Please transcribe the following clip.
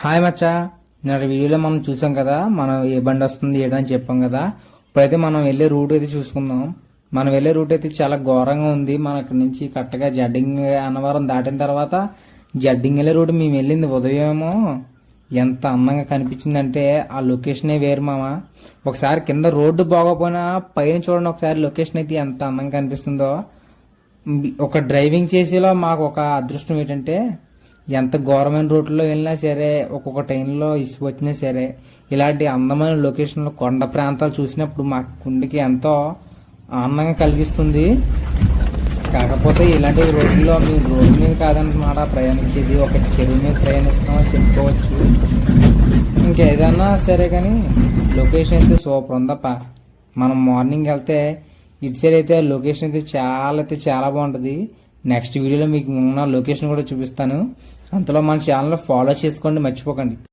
Hi మచ్చా. నిన్న వీడియోలో మనం చూసాం కదా మనం ఏ బండి వస్తుంది ఏడని చెప్పాం కదా. ఇప్పుడైతే మనం వెళ్ళే రూట్ అయితే చూసుకుందాం. మనం వెళ్ళే రూట్ అయితే చాలా ఘోరంగా ఉంది. మన ఇక్కడ నుంచి కరెక్ట్గా జడ్డింగ్ అన్నవరం దాటిన తర్వాత జడ్డింగ్ వెళ్ళే రూట్ మేము వెళ్ళింది ఉదయమేమో ఎంత అందంగా కనిపించిందంటే ఆ లొకేషనే వేరు మామ. ఒకసారి కింద రోడ్డు బాగోపోయినా పైన చూడండి ఒకసారి లొకేషన్ అయితే ఎంత అందంగా కనిపిస్తుందో. ఒక డ్రైవింగ్ చేసేలో మాకు ఒక అదృష్టం ఏంటంటే ఎంత ఘోరమైన రోడ్లో వెళ్ళినా సరే ఒక్కొక్క టైంలో ఇసుకు వచ్చినా సరే ఇలాంటి అందమైన లొకేషన్లో కొండ ప్రాంతాలు చూసినప్పుడు మా కుండికి ఎంతో ఆనందంగా కలిగిస్తుంది. కాకపోతే ఇలాంటి రోడ్లో మీ రోడ్డు మీద కాదన్నమాట ప్రయాణించేది ఒక చెరువు మీద ప్రయాణిస్తామని చెప్పుకోవచ్చు. ఇంకేదన్నా సరే కానీ లొకేషన్ అయితే సూపర్ ఉందప్ప. మనం మార్నింగ్ వెళ్తే ఇటు సైడ్ అయితే లొకేషన్ అయితే చాలా అయితే చాలా బాగుంటుంది. నెక్స్ట్ వీడియోలో మీకు ఉన్న లొకేషన్ కూడా చూపిస్తాను. అంతలో మన ఛానల్ ఫాలో చేసుకోండి మర్చిపోకండి.